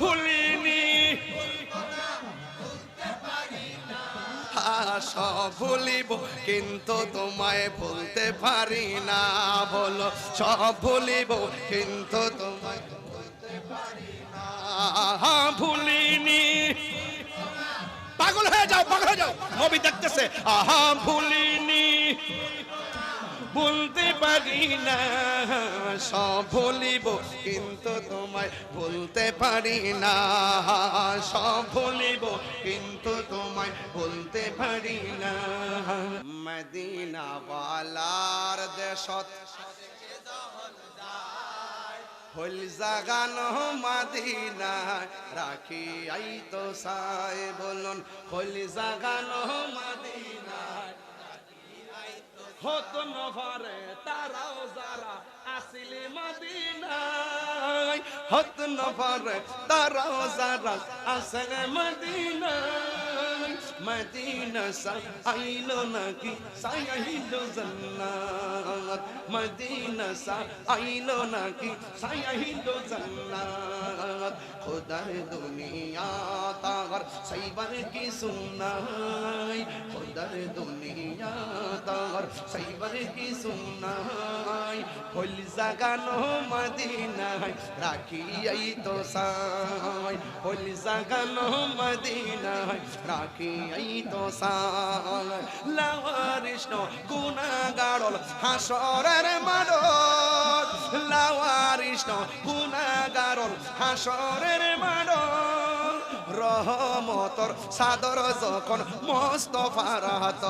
ভুলিনি সব ভুলিব, কিন্তু তোমায় ভুলতে পারি না, বলো, সব ভুলিব, কিন্তু তোমায় ভুলিনি। পাগল হয়ে যাও, পাগল হয়ে যাও। নবী দেখতেছে। আহা, ভুলিনি। বলতে পারি না। সব ভুলিব, কিন্তু তোমায় বলতে পারি না। সব ভুলিব, কিন্তু তোমায় বলতে পারি না। মদিনা বালার দেশত হল জাগানো মাদিনা রাখি আই তো সাই বলুন হল জাগানো মাদিনা হত নভারে তারাও যারা আসিলে মদিনায়। হত নভারে তারাও যারা আসলে মদিনায়। মদিনা সা আইলো নাকি? সাইলো জান্নাত। মদিনা সা আইলো নাকি? সাইলো জান্নাত। খোদার দুনিয়া সাইবার কি সুন্নাই খোদার দুনিয়া তার সাইবার কি সুন্নাই হল জাগানো মদিনায় রাখি আই তো সাই হল জাগানো মদিনায় রাখি আই তো সাই লাওয়ারিষ্ণ গুনাগাড়ল হাসরের মারল লাওয়ারিষ্ণ গুনাগাড়ল হাসরের মারল রহমতর সাদর যখন মোস্তফার হাত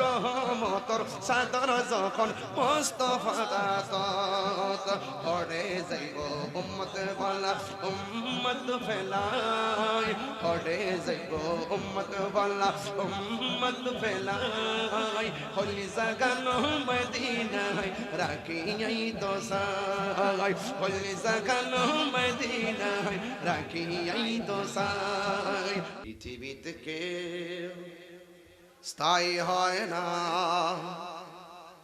রহমতর সাদর যখন মোস্তফার হাত হরে যাইব উম্মত বলা, উম্মত ফেলাই। হরে যাইব উম্মত বলা, উম্মত ফেলাই। হলি জাগানো মদিনায় রাখি আই তো সাই হলি জাগানো মদিনায় রাখি আই তো পৃথিবীতে স্থায়ী হয় না।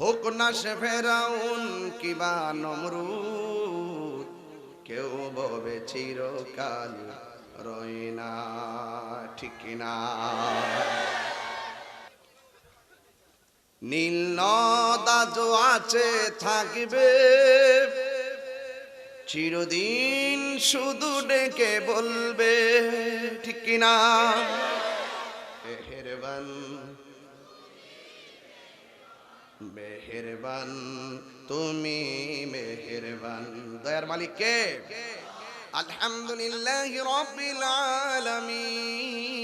হোক না সে ফেরাউন কিবা নমরুদ, কেউ ববে চিরকাল রয় না, ঠিক না। নীল নদা যো আছে, থাকবে চিরদিন শুধু ডেকে বলবে, ঠিক কিনা? মেহেরবান মেহেরবান, তুমি মেহেরবান। দয়ার মালিক কে? আলহামদুলিল্লাহ রব্বিল আলামিন।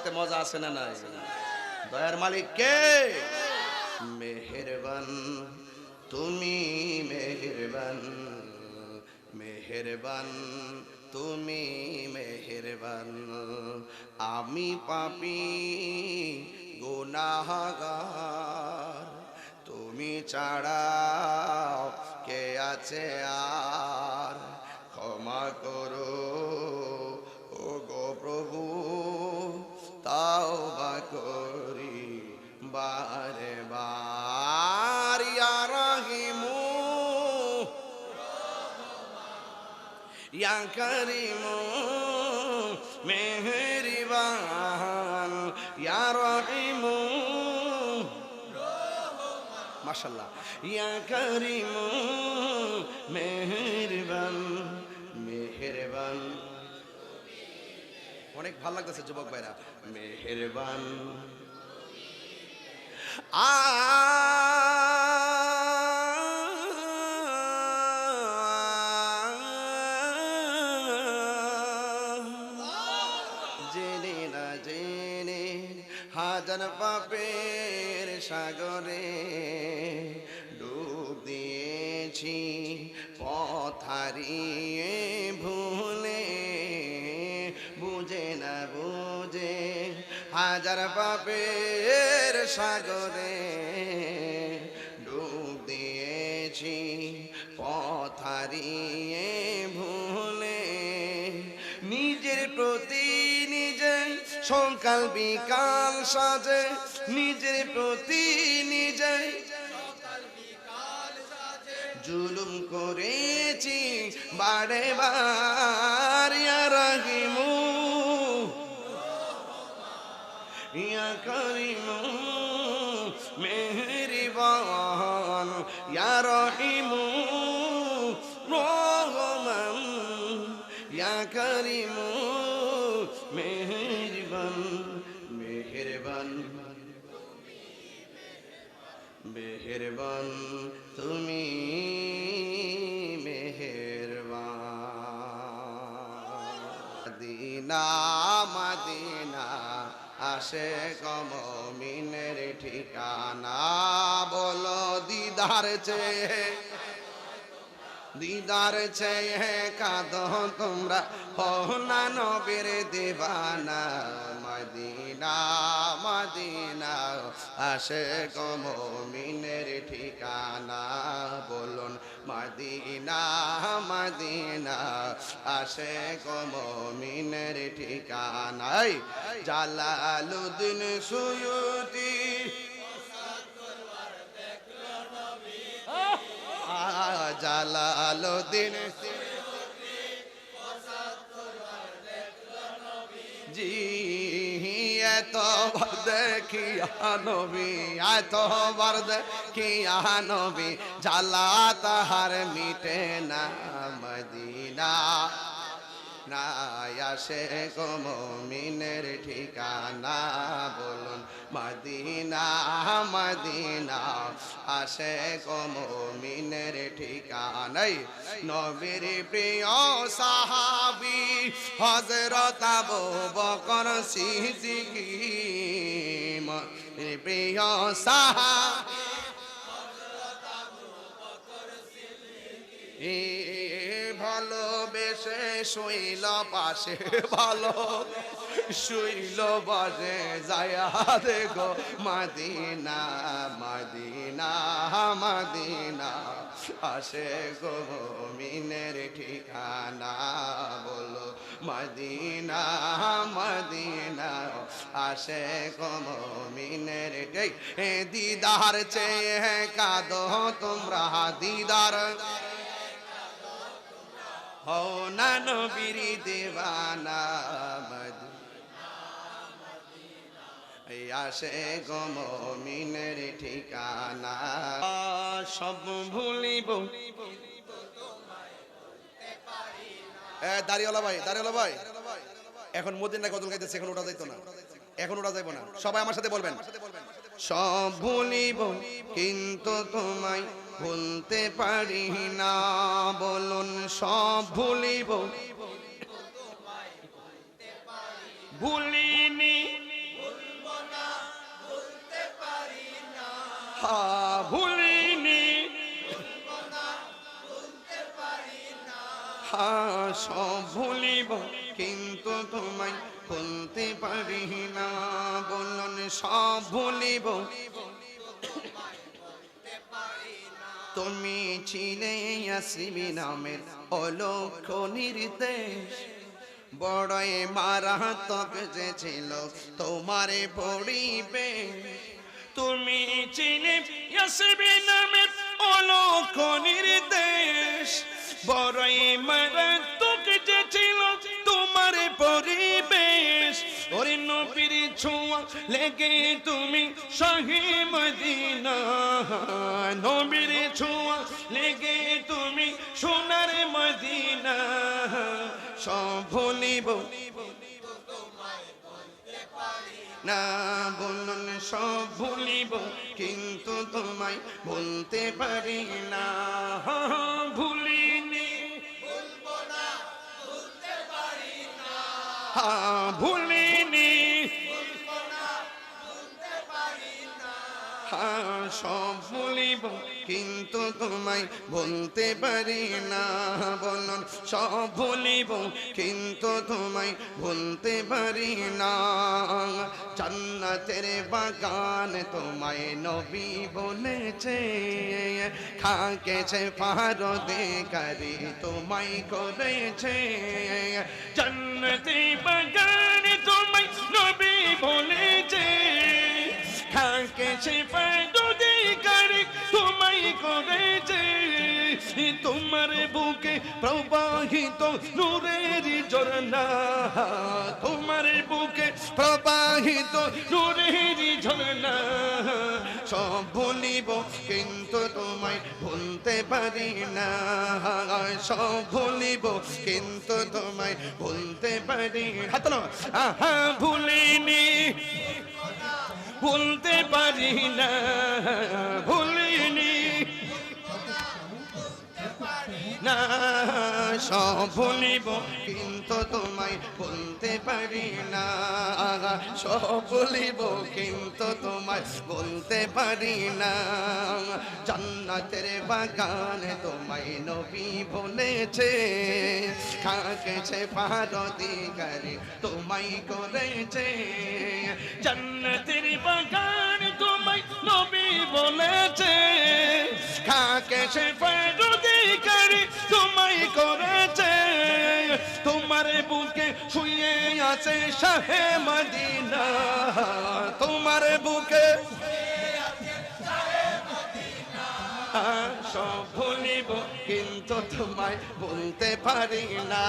তেলাওয়াতে মজা আছে না নাই? দয়ার মালিক কে? মেহেরবান, তুমি মেহেরবান মেহেরবান, তুমি মেহেরবান। আমি পাপি, গুনাহগার, তুমি ছাড়াও কে আছে আর? ক্ষমা করো। ইয়া করিমু, মেহরিবান, ইয়া রহিমু। মাশাল্লাহ ইয়া করিমু, মেহরবান মেহরবান। অনেক ভালো লাগতেছে যুবক ভাইরা। মেহরবান। আ পাপের সাগরে ডুব দিয়েছি পথারিয়ে ভুলে বুঝে না বুঝে হাজার পাপের সাগরে ডুব দিয়েছি ভুলে সকাল বিকাল সাজে নিজের প্রতি নিজে। জুলুম করেছি বারে বার ইয়া ইয়া করিমু। মেহরবান তুমি মেহরবান। দিনা মদিনা আসে কমিনের ঠিকানা বলো দিদার চেয়ে। দিদার চেয়ে কাঁদ তোমরা। হনা নবীর দেবানা, মদিনা মদিনা আসে কমিনের ঠিকানা বলুন। মদিনা মদিনা আসে কমিনের ঠিকানাই জালালুদ্দিন সুয়ুতি জালালুদ্দিন জি এতবার দেখিয়া নবী এতবার দেখিয়া নবী জ্বালা তাহার মিটে না মদিনা। না আসে মিনের ঠিকানা বলুন, মদিনা মদিনা। আসে মিনের ঠিকানাই। নবীর প্রিয় সাহাবি হজরত আবু বকর সিদ্দিকী। প্রিয় সাহাবি হজরত আবু বকর এ ভালোবেসে শুইল পাশে, ভালো শুইল বাজে যায়া দেখো মাদিনা মাদিনা মাদিনা, আসে গো মিনের ঠিকানা, বলো মদিনা মদিনা, আসে গো মিনের দিদার চেয়ে কাদো তোমরা, দিদার। হও না নবীর এই আসে গম মিনের ঠিকানা। সব ভুলিব। এ দাঁড়িয়েলা ভাই দাঁড়িয়েলা ভাই। এখন মদিনা গজল গাইতেছে, এখন ওটা যাইতো না। এখন ওটা যাইবো না। সবাই আমার সাথে বলবেন। সব ভুলিব, কিন্তু তোমায় ভুলতে পারি না, বলুন সব ভুলিব। ভুলিনি। ভুলিনি। হা, সব ভুলিব, কিন্তু তোমায় ভুলতে পারি না, বলুন সব ভুলিব। তুমি ছিলে আসিবি নামের অলক্ষ নির্দেশ। বড়ই মারাত্মক যে ছিল তোমারে পড়িবে তুমি ছিলে আসিবি নামের অলক্ষ নির্দেশ। বড়ই মারাত্মক ছোঁয়া লেগে তুমি শাহি মদিনা। নবীর ছোঁয়া লেগে তুমি সোনার মদিনা। সব ভুলিব। না বলুন সব ভুলিব কিন্তু তোমায় ভুলতে পারি না। ভুলিনি। হ্যাঁ, তোমায় বলতে পারি না, বলুন। সব ভুলিব, কিন্তু তোমায় বলতে পারি না। জান্নাতের বাগান তোমায় নবী বলেছে খাকেছে পারো দেখারি তোমায় করেছে। জন্নতি বাগান তোমায় নবী বলেছে খাকেছে পাদুদি তোমার বুকে প্রবাহিত নূরের ঝরনা তোমার বুকে প্রবাহিত নূরের ঝরনা সব ভুলিব, কিন্তু তোমায় ভুলতে পারি না। সব ভুলিব, কিন্তু তোমায় ভুলতে পারি হাত ভুলিনি। ভুলতে পারি না ভুলিনি না, সব ভুলিব কিন্তু তোমায় বলতে পারি না। সব ভুলিব কিন্তু তোমায় বলতে পারি না। জান্নাতের বাগানে তোমায় নবী বলেছে খাকেছে পারদি করে তোমায় করেছে। জান্নাতের বাগান তোমায় নবী বলেছে খাকে সে ফায়দি তোমায় করেছে। তোমার বুকে শুয়ে আছে শাহে মদিনা। তোমার বুকে সব ভুলিব, কিন্তু তোমায় বলতে পারি না।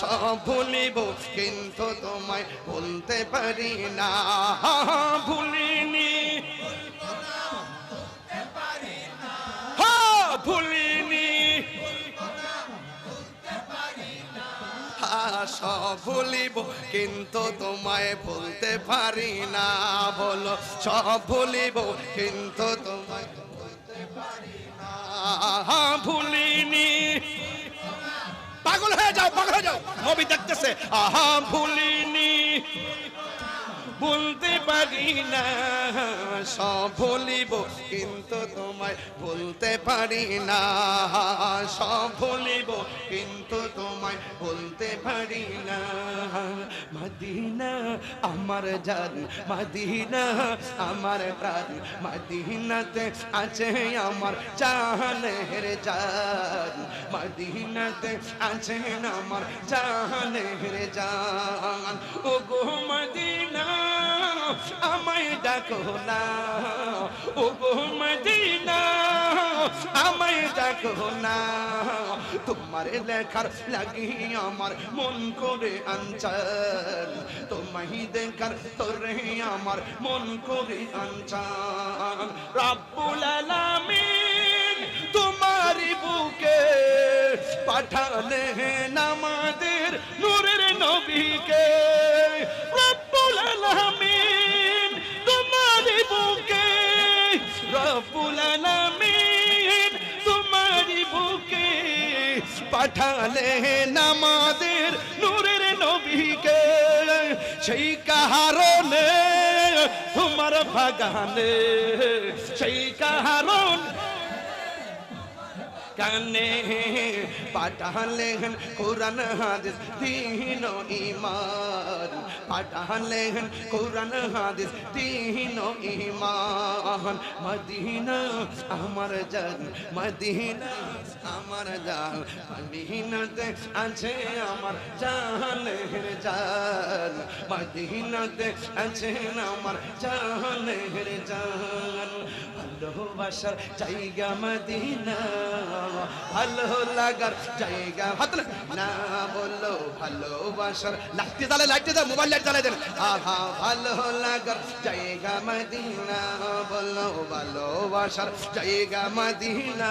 সব ভুলিব, কিন্তু তোমায় বলতে পারি না। ভুলিনি কিন্তু তোমায় বলতে পারি না, বলো, সব ভুলিব, কিন্তু তোমায় বলতে পারি না। ভুলিনি। পাগল হয়ে যাও, পাগল হয়ে যাও। নবী দেখতেছে, আহা, ভুলিনি। বলতে পারি না, সব ভুলিব, কিন্তু তোমায় বলতে পারি না। সব ভুলিব, কিন্তু তোমায় বলতে পারি না। মদিনা, আমার জান, মদিনা, আমার প্রাণ, মদিনাতে আছে আমার জানের জান, মদিনাতে আছে আমার জানের জান। ও গো মদিনা, আমায় ডাকো না ও গো মদিনা আমায় দেখো না। তোমার লেখার লাগি আমার মন করে আনচান তোমায় দেখার তোরে আমার মন করে আনচান রব্বুল আলামিন তোমারি বুকে পাঠালেন আমাদের নূরের নবীকে। রব্বুল আলামিন পাঠালেন আমাদের নূরের নবীকে সেই কাহারণে তোমার বাগানে সেই কাহারণ কানে পাঠালেন কোরআন হাদিস দিন ইমান পাঠালেন কোরআন হাদিস দিন ইমান মদিনা আমার জান মদিনা আমার জান মদিনাতে আছে আমার জানের জান মদিনাতে আছে আমার জানের জান ভালোবাসার জায়গা মদিনা। ভালো লাগার জায়গা হাত না- বলো ভালোবাসার লাগতে জ্বালে লাগতে জ্বালে, মোবাইল লাইট চালাই দেন। আহা, ভালো লাগার জায়গা মদিনা। বলো ভালোবাসার জায়গা মদিনা।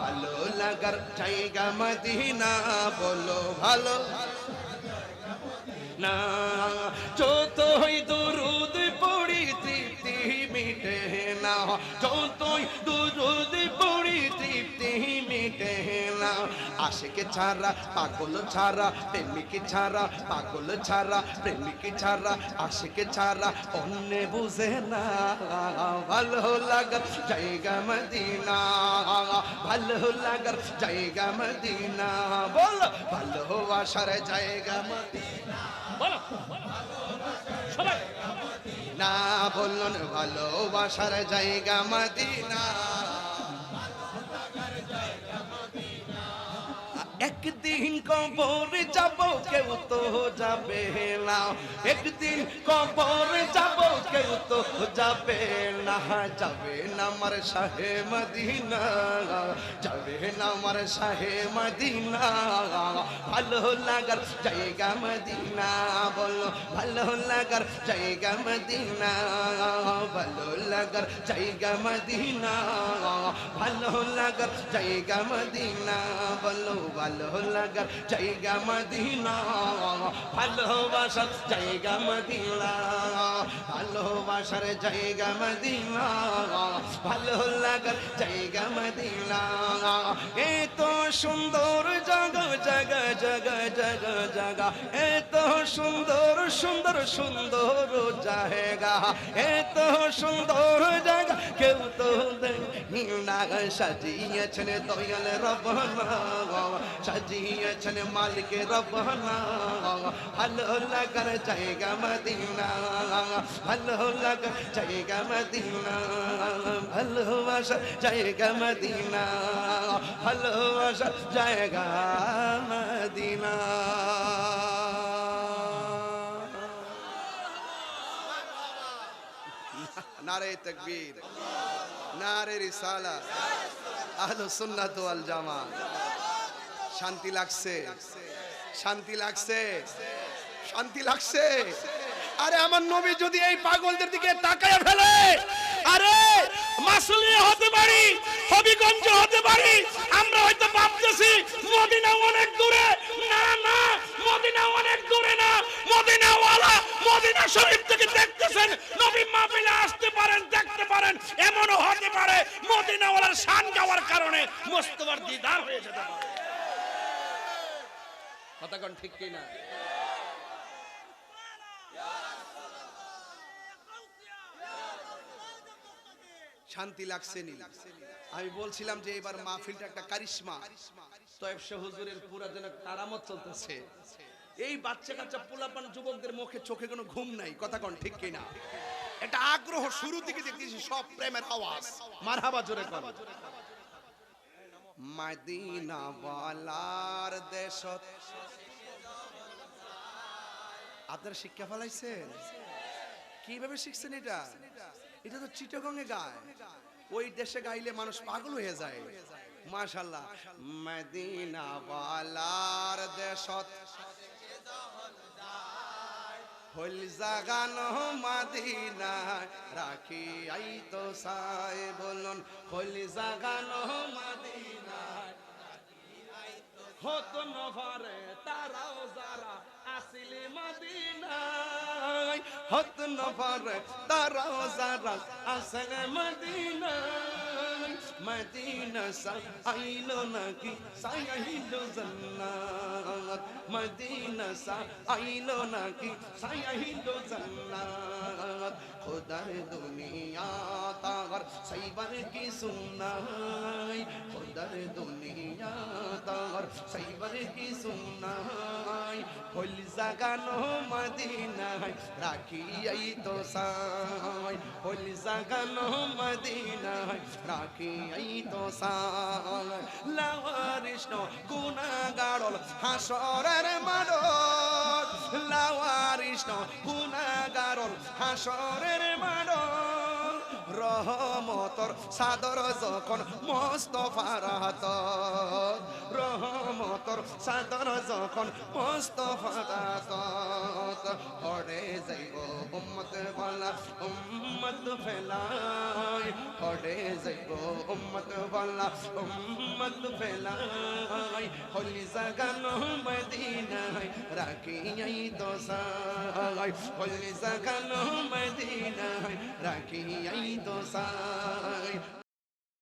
ভালো লাগার জায়গা মদিনা বলো ভালো। না যতই আশেকে ছাড়া পাগল ছাড়া প্রেমিক ছাড়া পাগল ছাড়া প্রেমিক ছাড়া আশেকে ছাড়া অন্য বুঝে না। ভালো লাগার জায়গা মদিনা ভালো লাগার জায়গা মদিনা। বল ভালোবাসার জায়গা মদিনা। বলো সবাই। না বলুন ভালোবাসার জায়গা মদিনা। একদিন কবর যাব, কেউ তো যাবে না। একদিন কবর যাব, কেউ তো যাবে না। যাবে না আমার শাহে মদিনা, যাবে না আমার শাহে মদিনা। ভালো লাগার জায়গা মদিনা, বলো, ভালো লাগার জায়গা মদিনা, ভালো লাগার জায়গা মদিনা, ভালো লাগার জায়গা মদিনা, বলো, ভালো লাগার জায়গা মদিনা ভালোবাসার জায়গা মদিনা ভালোবাসার জায়গা মদিনা ভালো লাগার জায়গা মদিনা এ তো সুন্দর জাগা জাগা জাগা জাগা জাগা এ তো সুন্দর সুন্দর সুন্দর জায়গা এ তো সুন্দর জায়গা কেউ তো সাজিয়েছেন দয়াল রবনা সাজিয়েছেন মালিক রবনা ভালো লাগার জায়গা মদিনা ভালো লাগার জায়গা মদিনা ভালোবাসা জায়গা মদিনা ভালোবাসা জায়গা মদিনা নারে তকবীর নারে রিসালা আহলো সুন্নাত ওয়াল জামা শান্তি লাগছে। শান্তি লাগছে। শান্তি লাগছে। আরে আমার নবী যদি এই পাগলদের দিকে তাকায় ফেলে, আরে মাসুলিয়া হতে পারি, হবিগঞ্জ হতে পারি, আমরা হয়তো ভাবতেছি, মদিনা অনেক দূরে। না না, মদিনা অনেক দূরে না। মদিনাওয়ালা মদিনা শরীফ থেকে দেখতেছেন, নবী মাহফিলে আসতে পারেন, দেখতে পারেন, এমনও হতে পারে, মদিনাওয়ালার শান গাওয়ার কারণে মোস্তফার দিদার হয়ে যেতে পারে। কথাগণ ঠিক কিনা? শান্তি লাগছে নি। আমি বলছিলাম যে এবার মাহফিলটা একটা কারিশমা। তয়েব হুজুরের পুরা যেন কারামত চলতেছে। এই বাচ্চা কাচ্চা পোলাপান যুবকদের মুখে চোখে কোনো ঘুম নাই কথা কোন ঠিক কিনা? এটা আগ্রহ শুরু থেকে দেখতেছি সব প্রেমের আওয়াজ। মারহাবা জোরে কর। মদিনা বালার দেশত। আপনারা শিক্ষা ফেলাইছেন? কীভাবে শিখছেন এটা? এটা তো চিটগঙ্গে গায়। ওই দেশে গাইলে মানুষ পাগল হয়ে যায়। মাশাল্লাহ মদিনা বালার দেশত হল জাগানো মাদিনায়, রাখি আই তো সাই বলুন হল জাগানো মাদিনায় হতো নভারে তারাও যারা আসিলি মদিনায়, হত নফর তারাও যারা আসলে মদিনায়। মদিনা সা আইলো নাকি? সাইলো জান্নাত। মদিনা সা আইলো নাকি? সাইলো জান্নাত। খোদার দুনিয়া তাগর সাইবার কি সুন্নাই? খোদার দুনিয়া তাগর সাইবার কি সুন্নাই? হল জাগানো মদিনায় রাখি এই তো সাই। হল জাগানো মদিনায় রাখি এই তো সাই গুণাগারল হাসরের মাডল লাওয়ারিষ্ণ গুণাগারল হাসরের মাডল রহমতর সাদর যখন মোস্তফার হাত রহমতর সাদর যখন মোস্তফার হাত হরে যাইব উম্মত বলা, উম্মত ফেলাই। হরে যাইব উম্মত বলা, উম্মত ফেলাই। হলি জাগানো মদিনায় রাখিয়াই তো সাই হলি জাগানো মদিনায় রাখিয়াই তো সাই